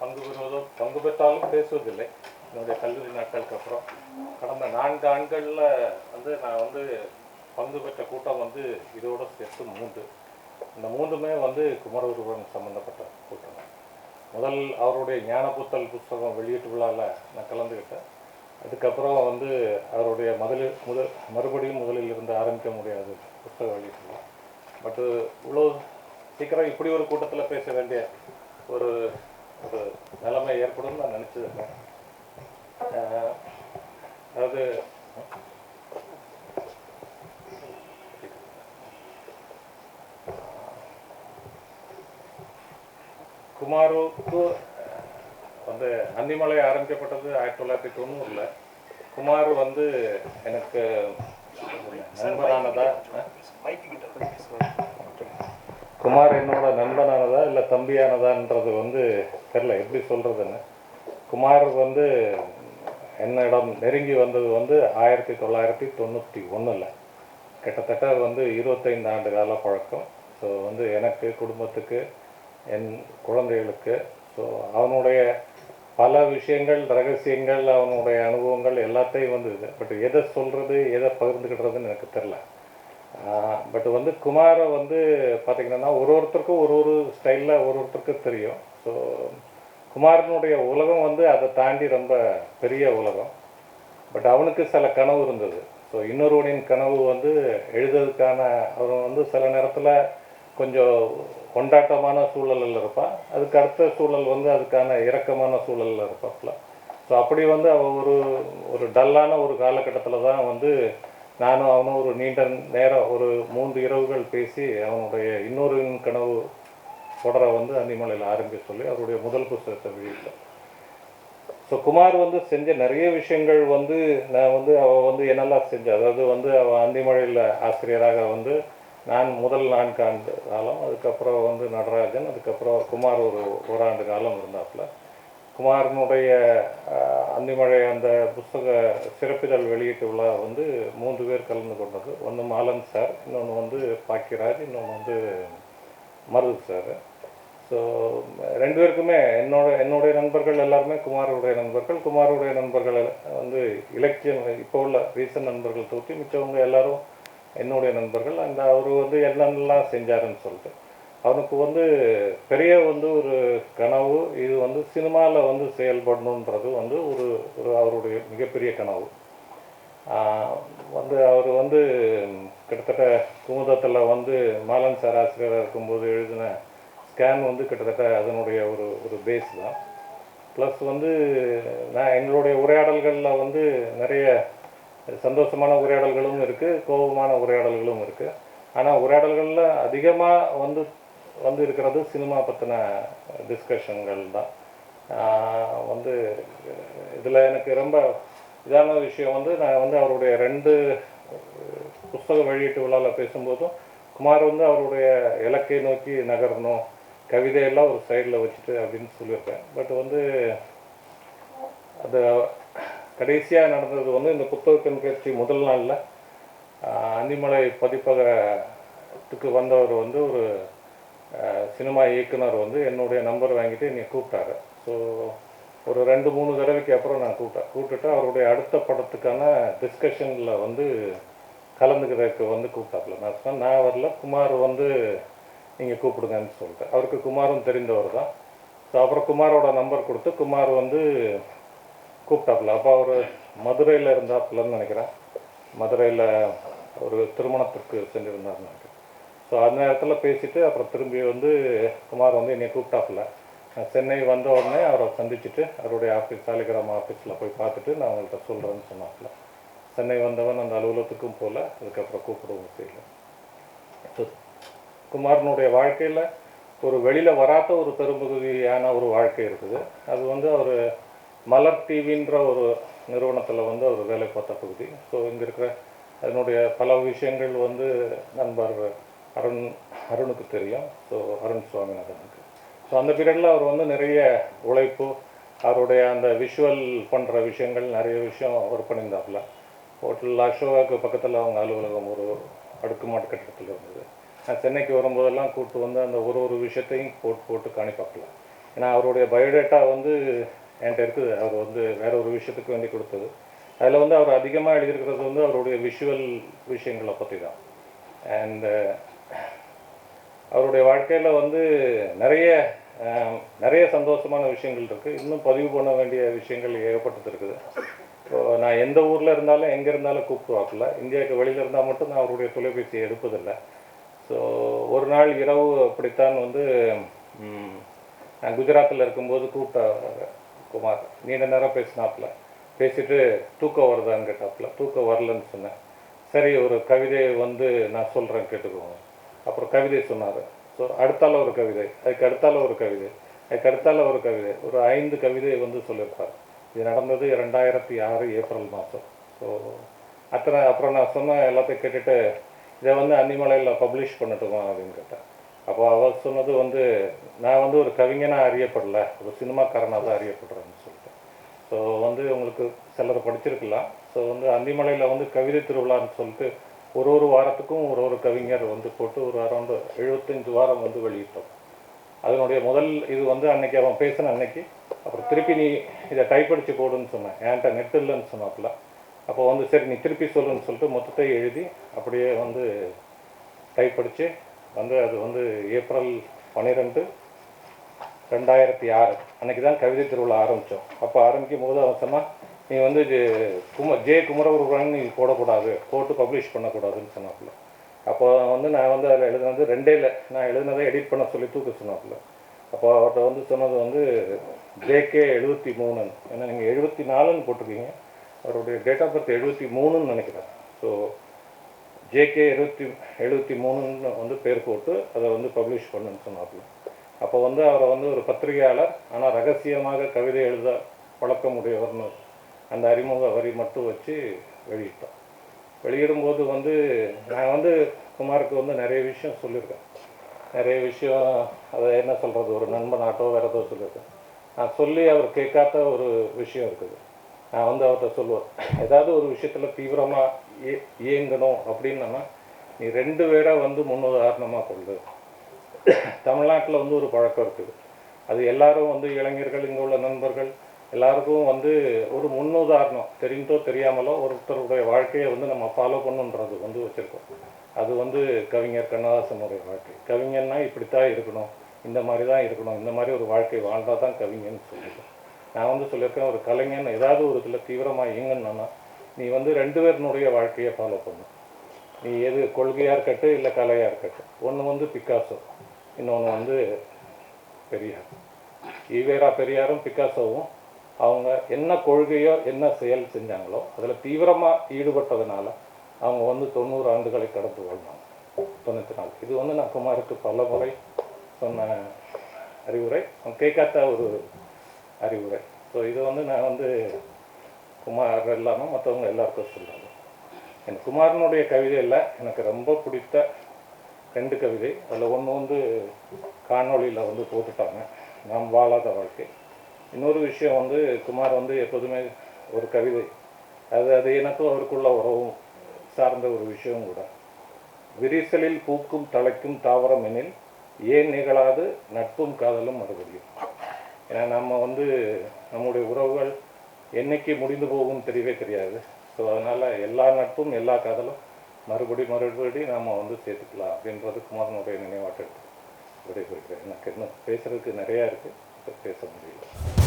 பங்கு பெறுவதோ பங்கு பெற்றாலும் பேசுவதில்லை. என்னுடைய கல்லூரி நாட்களுக்கு அப்புறம். கடந்த நான்கு ஆண்களில் வந்து நான் வந்து பங்கு பெற்ற கூட்டம் வந்து இதோட சேர்த்து மூன்று. இந்த மூன்றுமே வந்து குமரகுருவன் சம்மந்தப்பட்ட கூட்டம். முதல் அவருடைய ஞானபுத்தல் புஸ்தகம் வெளியீட்டு விழாவில் நான் கலந்துக்கிட்டேன். அதுக்கப்புறம் வந்து அவருடைய முதலில் முதல் மறுபடியும் முதலில் இருந்து ஆரம்பிக்க முடியாது புத்தக வெளியீட்டு விழா. பட்டு இவ்வளோ சீக்கிரம் இப்படி ஒரு கூட்டத்தில் பேச வேண்டிய ஒரு ஒரு நிலைமை ஏற்படும் நான் நினச்சதில்லை அதாவது குமாருக்கு வந்து அந்திமலை ஆரம்பிக்கப்பட்டது ஆயிரத்தி தொள்ளாயிரத்தி தொண்ணூறில். குமார் வந்து எனக்கு நண்பரானதா? குமார் என்னோட நண்பனானதா இல்லை தம்பியானதான்றது வந்து தெரில எப்படி சொல்கிறதுன்னு குமார் வந்து என்னிடம் நெருங்கி வந்தது வந்து ஆயிரத்தி தொள்ளாயிரத்தி தொண்ணூற்றி ஒன்றில் கிட்டத்தட்ட வந்து இருபத்தைந்து ஆண்டு கால பழக்கம். ஸோ வந்து எனக்கு குடும்பத்துக்கு என் குழந்தைகளுக்கு ஸோ அவனுடைய பல விஷயங்கள் ரகசியங்கள் அவனுடைய அனுபவங்கள் எல்லாத்தையும் வந்து பட் எதை சொல்கிறது எதை பகிர்ந்துக்கிடுறதுன்னு எனக்கு தெரில. பட் வந்து குமாரை வந்து பார்த்திங்கன்னா ஒரு ஒருத்தருக்கும் ஒரு ஒரு ஸ்டைலில் ஒரு ஒருத்தருக்கும் தெரியும். ஸோ குமாரனுடைய உலகம் வந்து அதை தாண்டி ரொம்ப பெரிய உலகம். பட் அவனுக்கு சில கனவு இருந்தது. ஸோ இன்னொருவனின் கனவு வந்து எழுதுறதுக்கான அவன் வந்து சில நேரத்தில் கொஞ்சம் கொண்டாட்டமான சூழலில் இருப்பான். அதுக்கு அடுத்த சூழல் வந்து அதுக்கான இரக்கமான சூழலில் இருப்பாப்புல. ஸோ அப்படி வந்து அவன் ஒரு ஒரு டல்லான ஒரு காலகட்டத்தில் தான் வந்து நானும் அவனும் ஒரு நீண்ட நேரம் ஒரு மூன்று இரவுகள் பேசி அவனுடைய இன்னொரு கனவு தொடரை வந்து அன்னிமலையில் ஆரம்பிக்க சொல்லி அவருடைய முதல் புஸ்தகத்தை வெளியிட்டோம். ஸோ குமார் வந்து செஞ்ச நிறைய விஷயங்கள் வந்து நான் வந்து அவள் வந்து என்னெல்லாம் செஞ்ச அதாவது வந்து அவள் அந்திமழையில் ஆசிரியராக வந்து நான் முதல் நான்கு ஆண்டு காலம் அதுக்கப்புறம் வந்து நடராஜன் அதுக்கப்புறம் குமார் ஒரு ஓராண்டு காலம் இருந்தாப்புல. குமாரனுடைய அந்திமழை அந்த புஸ்தக சிறப்பிதழ் வெளியீட்டு விழா வந்து மூன்று பேர் கலந்து கொண்டது. ஒன்று மாலன் சார் இன்னொன்று வந்து பாக்கியராஜ் இன்னொன்று வந்து மருது சார். ஸோ ரெண்டு பேருக்குமே என்னோட என்னுடைய நண்பர்கள் எல்லாருமே குமாருடைய நண்பர்கள். குமாருடைய நண்பர்கள் வந்து இலக்கியம் இப்போ உள்ள ரீசன் நண்பர்கள் தூக்கி மிச்சவங்க எல்லாரும் என்னுடைய நண்பர்கள். அந்த அவர் வந்து என்னென்னலாம் செஞ்சாருன்னு சொல்லிட்டு. அவனுக்கு வந்து பெரிய வந்து ஒரு கனவு இது வந்து சினிமாவில் வந்து செயல்படணுன்றது வந்து ஒரு ஒரு அவருடைய மிகப்பெரிய கனவு. வந்து அவர் வந்து கிட்டத்தட்ட குமுதத்தில் வந்து மாலன் சார் ஆசிரியராக இருக்கும்போது எழுதின ஸ்கேன் வந்து கிட்டத்தட்ட அதனுடைய ஒரு ஒரு பேஸ் தான். ப்ளஸ் வந்து நான் எங்களுடைய உரையாடல்களில் வந்து நிறைய சந்தோஷமான உரையாடல்களும் இருக்குது கோபமான உரையாடல்களும் இருக்குது ஆனால் உரையாடல்களில் அதிகமாக வந்து வந்து இருக்கிறது சினிமா பற்றின டிஸ்கஷன்கள் தான். வந்து இதில் எனக்கு ரொம்ப இதான விஷயம் வந்து நான் வந்து அவருடைய ரெண்டு புஸ்தக வெளியீட்டு விழாவில் பேசும்போதும் குமார் வந்து அவருடைய இலக்கை நோக்கி நகரணும் கவிதையெல்லாம் ஒரு சைடில் வச்சுட்டு அப்படின்னு சொல்லியிருப்பேன் பட் வந்து அது கடைசியாக நடந்தது வந்து இந்த புத்தக கண்காட்சி முதல் நாளில் அன்னிமலை பதிப்பகத்துக்கு வந்தவர் வந்து ஒரு சினிமா இயக்குனர் வந்து என்னுடைய நம்பர் வாங்கிட்டு என்னை கூப்பிட்டாரு. ஸோ ஒரு ரெண்டு மூணு தடவைக்கு அப்புறம் நான் கூப்பிட்டேன். கூப்பிட்டுட்டு அவருடைய அடுத்த படத்துக்கான டிஸ்கஷனில் வந்து கலந்துக்கிறதுக்கு வந்து கூப்பிட்டாப்புல. நான் சொன்னேன் நான் வரல குமார் வந்து நீங்கள் கூப்பிடுங்கன்னு சொல்லிட்டேன் அவருக்கு குமாரும் தெரிந்தவர் தான். ஸோ அப்புறம் குமாரோட நம்பர் கொடுத்து குமார் வந்து கூப்பிட்டாப்புல. அப்போ அவர் மதுரையில் இருந்தாப்புலன்னு நினைக்கிறேன். மதுரையில் ஒரு திருமணத்திற்கு சென்றிருந்தார்னு நினைக்கிறேன். ஸோ அந்த நேரத்தில் பேசிவிட்டு அப்புறம் திரும்பி வந்து குமார் வந்து என்னை கூப்பிட்டாப்புல. நான் சென்னை வந்த உடனே அவரை சந்திச்சுட்டு அவருடைய ஆஃபீஸ் சாலிகிராம ஆஃபீஸில் போய் பார்த்துட்டு நான் அவங்கள்ட்ட சொல்கிறேன்னு சொன்னாப்புல. சென்னை வந்தவன் அந்த அலுவலகத்துக்கும் போகல அதுக்கப்புறம் கூப்பிடவும் செய்யல. ஸோ குமாரனுடைய வாழ்க்கையில் ஒரு வெளியில் வராத ஒரு பெரும்பகுதியான ஒரு வாழ்க்கை இருக்குது. அது வந்து அவர் மலர் டிவின்ற ஒரு நிறுவனத்தில் வந்து அவர் வேலை பார்த்த பகுதி. ஸோ இங்கே இருக்கிற அதனுடைய பல விஷயங்கள் வந்து நண்பர் அருண் அருணுக்கு தெரியும். ஸோ அருண் சுவாமிநாதனுக்கு. ஸோ அந்த பீரியடில் அவர் வந்து நிறைய உழைப்பு அவருடைய அந்த விஷுவல் பண்ணுற விஷயங்கள் நிறைய விஷயம் ஒர்க் பண்ணியிருந்தாப்புல. ஹோட்டல் அசோகாவுக்கு பக்கத்தில் அவங்க அலுவலகம் ஒரு அடுக்குமாடி கட்டிடத்தில் இருந்தது. நான் சென்னைக்கு வரும்போதெல்லாம் கூப்பிட்டு வந்து அந்த ஒரு ஒரு விஷயத்தையும் போட்டு போட்டு காணிப்பாக்கல ஏன்னா அவருடைய பயோடேட்டா வந்து என்கிட்ட இருக்குது. அவர் வந்து வேற ஒரு விஷயத்துக்கு வேண்டி கொடுத்தது. அதில் வந்து அவர் அதிகமாக எழுதியிருக்கிறது வந்து அவருடைய விஷுவல் விஷயங்களை பற்றி தான் அண்ட் அவருடைய வாழ்க்கையில் வந்து நிறைய நிறைய சந்தோஷமான விஷயங்கள் இருக்குது இன்னும் பதிவு பண்ண வேண்டிய விஷயங்கள் ஏகப்பட்டது இருக்குது. ஸோ நான் எந்த ஊரில் இருந்தாலும் எங்கே இருந்தாலும் கூப்பிடுவாப்பில்ல இந்தியாவுக்கு வெளியில் இருந்தால் மட்டும் நான் அவருடைய தொலைபேசியை எடுப்பதில்லை. ஸோ ஒரு நாள் இரவு அப்படித்தான் வந்து நான் குஜராத்தில் இருக்கும்போது கூப்பிட்ட குமார். நீண்ட நேரம் பேசினாப்புல. பேசிட்டு தூக்கம் வருதான்னு கேட்டாப்புல. தூக்கம் வரலன்னு சொன்னேன். சரி ஒரு கவிதையை வந்து நான் சொல்கிறேன் கேட்டுக்கோங்க. அப்புறம் கவிதை சொன்னார். ஸோ அடுத்தால ஒரு கவிதை. அதுக்கு அடுத்தால ஒரு கவிதை. அதுக்கு அடுத்தால ஒரு கவிதை. ஒரு ஐந்து கவிதை வந்து சொல்லியிருப்பார். இது நடந்தது ரெண்டாயிரத்தி ஆறு ஏப்ரல் மாதம். ஸோ அத்தனை அப்புறம் நான் சொன்ன எல்லாத்தையும் கேட்டுட்டு இதை வந்து அன்னிமலையில் பப்ளிஷ் பண்ணட்டுமா அப்படின்னு கேட்டேன். அப்போ அவர் சொன்னது வந்து நான் வந்து ஒரு கவிஞனாக அறியப்படலை. ஒரு சினிமாக்காரனாக தான் அறியப்படுறேன்னு சொல்லிட்டு. ஸோ வந்து உங்களுக்கு சிலர் படிச்சிருக்கலாம். ஸோ வந்து அந்திமலையில் வந்து கவிதை திருவிழான்னு சொல்லிட்டு ஒரு ஒரு வாரத்துக்கும் ஒரு ஒரு கவிஞர் வந்து போட்டு ஒரு அரௌண்டு எழுபத்தஞ்சு வாரம் வந்து வெளியிட்டோம். அதனுடைய முதல் இது வந்து அன்னைக்கு அவன் பேசின அன்னைக்கு அப்புறம் திருப்பி நீ இதை டைப் போடுன்னு சொன்னேன். என்கிட்ட நெட் இல்லைன்னு சொன்னாப்புல. அப்போ வந்து சரி நீ திருப்பி சொல்லுன்னு சொல்லிட்டு மொத்தத்தை எழுதி அப்படியே வந்து டைப் அடிச்சு வந்து அது வந்து ஏப்ரல் பன்னிரெண்டு ரெண்டாயிரத்தி ஆறு அன்னைக்கு தான் கவிதை திருவிழா ஆரம்பித்தோம் அப்போ ஆரம்பிக்கும் போது அவன் சொன்னால் நீ வந்து இது கும ஜே குமரகுருபரன் நீ போடக்கூடாது போட்டு பப்ளிஷ் பண்ணக்கூடாதுன்னு சொன்னாப்புல. அப்போ வந்து நான் வந்து அதில் எழுதுனது ரெண்டே நான் எழுதுனதை எடிட் பண்ண சொல்லி தூக்க சொன்னாப்புல. அப்போ அவர்கிட்ட வந்து சொன்னது வந்து ஜேகே எழுபத்தி மூணுன்னு ஏன்னா நீங்கள் எழுபத்தி நாலுன்னு போட்டிருக்கீங்க. அவருடைய டேட் ஆஃப் பர்த் எழுபத்தி மூணுன்னு நினைக்கிறேன். ஸோ ஜேகே எழுபத்தி எழுபத்தி மூணுன்னு வந்து பேர் போட்டு அதை வந்து பப்ளிஷ் பண்ணுன்னு சொன்னாப்புல. அப்போ வந்து அவரை வந்து ஒரு பத்திரிகையாளர் ஆனால் ரகசியமாக கவிதை எழுத பழக்கமுடையவர்னு அந்த அறிமுக வரி மட்டும் வச்சு வெளியிட்டோம். வெளியிடும்போது வந்து நான் வந்து குமாருக்கு வந்து நிறைய விஷயம் சொல்லியிருக்கேன். நிறைய விஷயம் அதை என்ன சொல்கிறது ஒரு நண்பனாட்டோ வேறு ஏதோ சொல்லியிருக்கேன். நான் சொல்லி அவர் கேட்காத ஒரு விஷயம் இருக்குது. நான் வந்து அவர்கிட்ட சொல்லுவேன் ஏதாவது ஒரு விஷயத்தில் தீவிரமாக ஏ இயங்கணும் அப்படின்னா நீ ரெண்டு பேரை வந்து முன்னுதாரணமாக கொள்ளு தமிழ்நாட்டில் வந்து ஒரு பழக்கம் இருக்குது. அது எல்லாரும் வந்து இளைஞர்கள் இங்கே உள்ள நண்பர்கள் எல்லாருக்கும் வந்து ஒரு முன்னுதாரணம் தெரிந்தோ தெரியாமலோ ஒருத்தருடைய வாழ்க்கையை வந்து நம்ம ஃபாலோ பண்ணுன்றது வந்து வச்சுருக்கோம். அது வந்து கவிஞர் கண்ணதாசனுடைய வாழ்க்கை. கவிஞன்னா இப்படித்தான் இருக்கணும் இந்த மாதிரி தான் இருக்கணும் இந்த மாதிரி ஒரு வாழ்க்கை வாழ்ந்தால் தான் கவிஞன்னு சொல்லியிருக்கேன் நான் வந்து சொல்லியிருக்கேன் ஒரு கலைஞன் ஏதாவது ஒரு இதில் தீவிரமாக இயங்கணும்னா நீ வந்து ரெண்டு பேரினுடைய வாழ்க்கையை ஃபாலோ பண்ணும் நீ எது கொள்கையாக இருக்கட்டும் இல்லை கலையாக இருக்கட்டும். ஒன்று வந்து பிக்காசோ இன்னொன்று வந்து பெரியார். ஈவேரா பெரியாரும் பிக்காசோவும் அவங்க என்ன கொள்கையோ என்ன செயல் செஞ்சாங்களோ அதில் தீவிரமாக ஈடுபட்டதுனால அவங்க வந்து தொண்ணூறு ஆண்டுகளை கடந்து வாழ்ந்தாங்க. தொண்ணூற்றி நாலு. இது வந்து நான் குமாருக்கு பல முறை சொன்ன அறிவுரை. அவன் கேட்காத ஒரு அறிவுரை. ஸோ இது வந்து நான் வந்து குமார் இல்லாமல் மற்றவங்க எல்லாருக்கும் சொல்லுவாங்க எனக்கு குமாரனுடைய கவிதையில் எனக்கு ரொம்ப பிடித்த ரெண்டு கவிதை. அதில் ஒன்று வந்து காணொளியில் வந்து போட்டுட்டாங்க. நாம் வாழாத வாழ்க்கை. இன்னொரு விஷயம் வந்து குமார் வந்து எப்போதுமே ஒரு கவிதை. அது அது எனக்கும் அவருக்குள்ள உறவும் சார்ந்த ஒரு விஷயம் கூட. விரிசலில் பூக்கும் தலைக்கும் தாவரம் எனில் ஏன் நிகழாது நட்பும் காதலும் மறுபடியும். ஏன்னா நம்ம வந்து நம்முடைய உறவுகள் என்னைக்கு முடிந்து போகும் தெரியவே தெரியாது. ஸோ அதனால் எல்லா நட்பும் எல்லா காதலும் மறுபடி மறுபடி நாம் வந்து சேர்த்துக்கலாம் அப்படின்றது குமாரனுடைய நினைவாட்டல் விடைபெறுகிறேன். எனக்கு இன்னும் பேசுகிறதுக்கு நிறையா இருக்குது பேச முடியல.